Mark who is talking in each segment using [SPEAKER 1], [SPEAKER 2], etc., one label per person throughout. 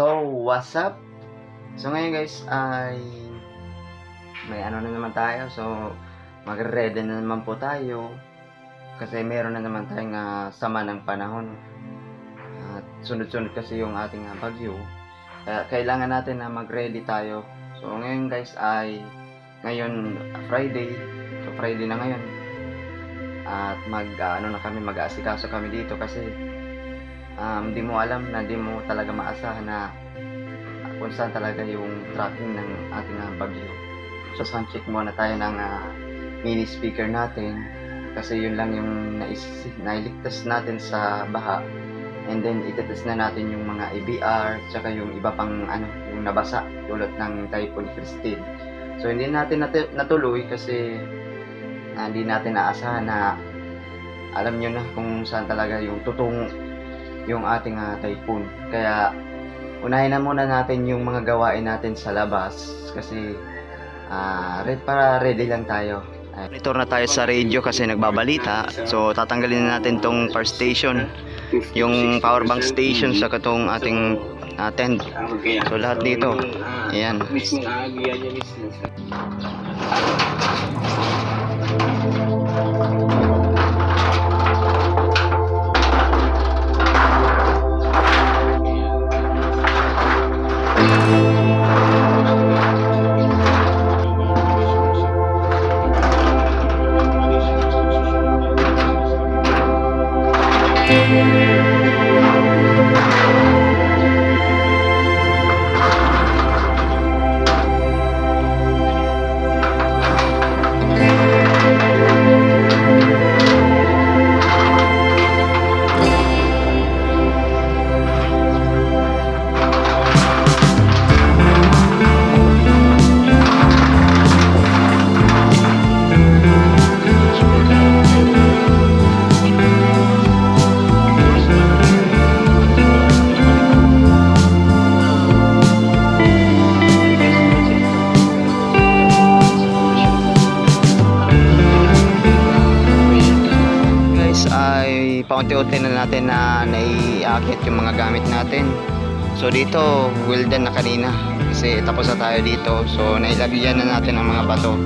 [SPEAKER 1] So, what's up? So, ngayon guys ay may ano na naman tayo. So, magre-ready na naman po tayo. Kasi meron na naman tayong ah, sama ng panahon. At sunod-sunod kasi yung ating ah, bagyo. Kaya kailangan natin na mag-ready tayo. So, ngayon guys ay ngayon Friday. So, Friday na ngayon. At mag ah, ano na kami, mag-aasikaso kami dito kasi um, di mo alam na di mo talaga maasahan na kung saan talaga yung tracking ng ating uh, bagyo. So, sound check muna tayo ng uh, mini speaker natin kasi yun lang yung nais, nailigtas natin sa baha. And then, itetest na natin yung mga ABR, tsaka yung iba pang ano, yung nabasa tulad ng Typhoon Christine. So, hindi natin nat- natuloy kasi uh, hindi natin naasahan na alam nyo na kung saan talaga yung tutungo yung ating ah, typhoon. Kaya unahin na muna natin yung mga gawain natin sa labas kasi ah red para ready lang tayo. Monitor na tayo sa radio kasi nagbabalita. So tatanggalin na natin tong power station, yung power bank station sa katong ating ah, tent. So lahat dito. Ayan.
[SPEAKER 2] Mismo
[SPEAKER 1] ay paunti-unti na natin na naiakit yung mga gamit natin. So dito well done na kanina. Kasi tapos na tayo dito. So nailagyan na natin ang mga bato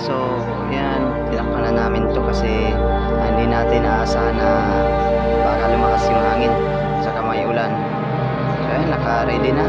[SPEAKER 1] So, yan, tinakpan na namin to kasi ah, hindi natin aasahan na baka lumakas yung hangin saka may ulan. So, yan, naka-ready na.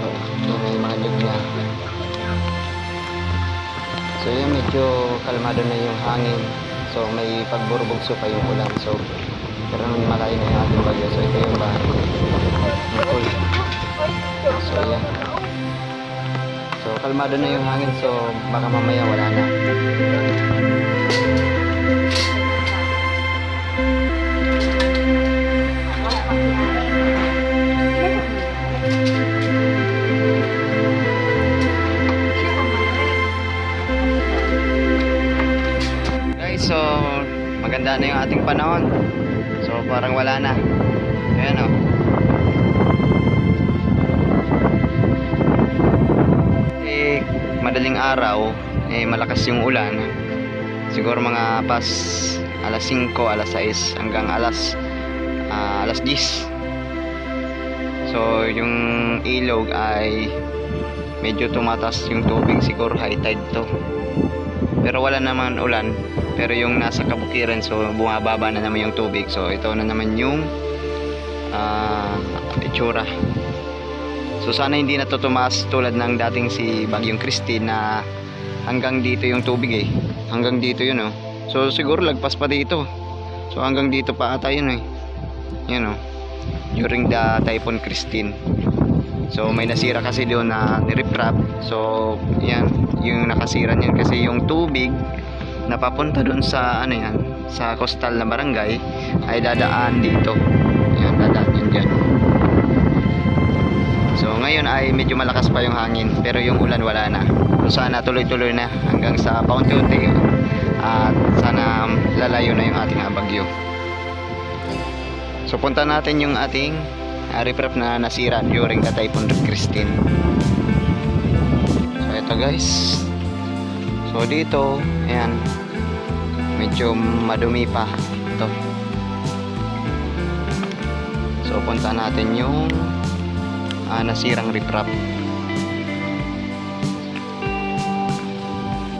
[SPEAKER 3] Pero
[SPEAKER 1] so, may mga nyug na. So yun, medyo kalmado na yung hangin. So may pagburbugso pa yung ulan. So pero malayo na yung ating bagyo. So ito yung bahay. Cool. So yan. So kalmado na yung hangin. So baka mamaya wala na. Guys, maganda na yung ating panahon. So parang wala na. Ayan o. Eh, madaling araw, eh malakas yung ulan. Siguro mga pas alas 5, alas 6 hanggang alas ah, alas 10. So yung ilog ay medyo tumatas yung tubig siguro high tide to pero wala naman ulan. Pero yung nasa kabukiran so bumababa na naman yung tubig. So ito na naman yung ah, itsura. So sana hindi na to tulad ng dating si Bagyong Christine na hanggang dito yung tubig eh. Hanggang dito yun oh. So siguro lagpas pa dito. So hanggang dito pa ata yun eh. Yun oh. During the Typhoon Christine So may nasira kasi doon na niriprap. So yan, yung nakasira niyan kasi yung tubig na papunta doon sa ano yan, sa coastal na barangay ay dadaan dito. Yan, dadaan yun dyan. So ngayon ay medyo malakas pa yung hangin pero yung ulan wala na. So sana tuloy-tuloy na hanggang sa paunti-unti at sana lalayo na yung ating ah, bagyo. So punta natin yung ating uh, riprap na nasira during the Typhoon Christine. So ito guys. So dito, ayan. Medyo madumi pa ito. So punta natin yung ah, nasirang riprap.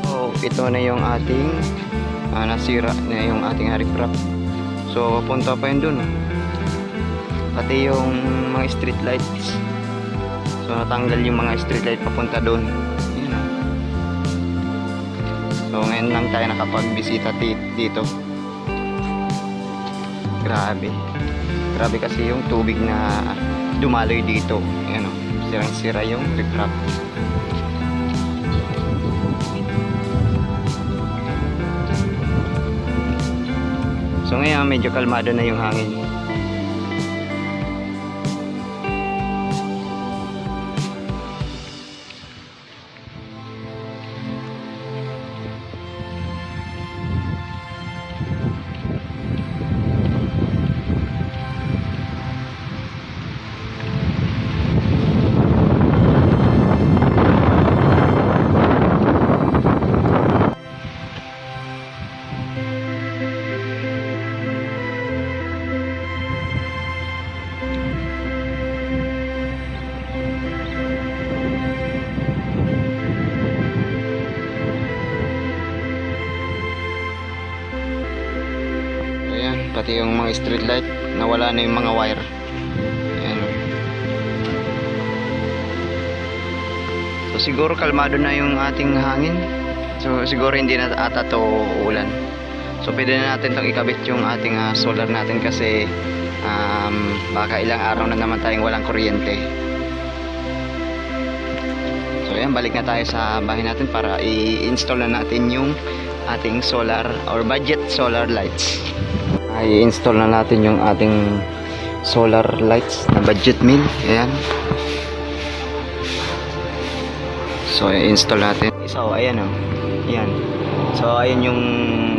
[SPEAKER 1] So ito na yung ating ah, nasira na yung ating riprap. So punta pa yun dun. oh. Pati yung mga street lights. So natanggal yung mga street light papunta doon. Yun oh. So ngayon lang tayo nakapagbisita dito. Grabe. Grabe kasi yung tubig na dumaloy dito. Ayan o. Sirang-sira yung riprap. So ngayon medyo kalmado na yung hangin. Pati yung mga street light, nawala na yung mga wire. Ayan. So siguro kalmado na yung ating hangin. So siguro hindi na ata to ulan. So pwede na natin tong ikabit yung ating ah, solar natin kasi um, baka ilang araw na naman tayong walang kuryente. So ayan, balik na tayo sa bahay natin para i-install na natin yung ating solar or budget solar lights. Ay install na natin yung ating solar lights na budget mill. Ayan. So i-install natin. So ayan oh. Ayan. So ayan yung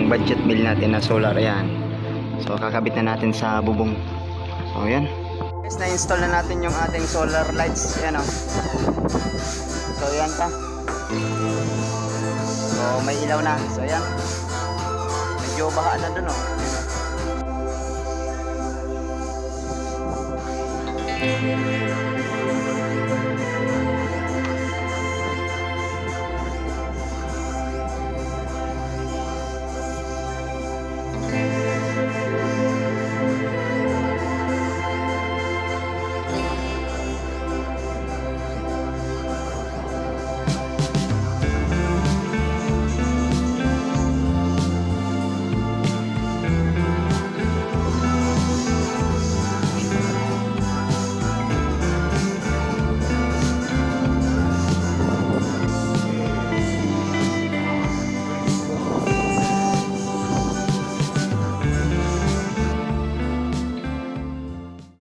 [SPEAKER 1] budget mill natin na solar ayan. So kakabit na natin sa bubong. So ayan. Guys, na-install na natin yung ating solar lights. Ayan oh. So ayan pa. So may ilaw na. So ayan. Medyo baha na dun oh. 啊。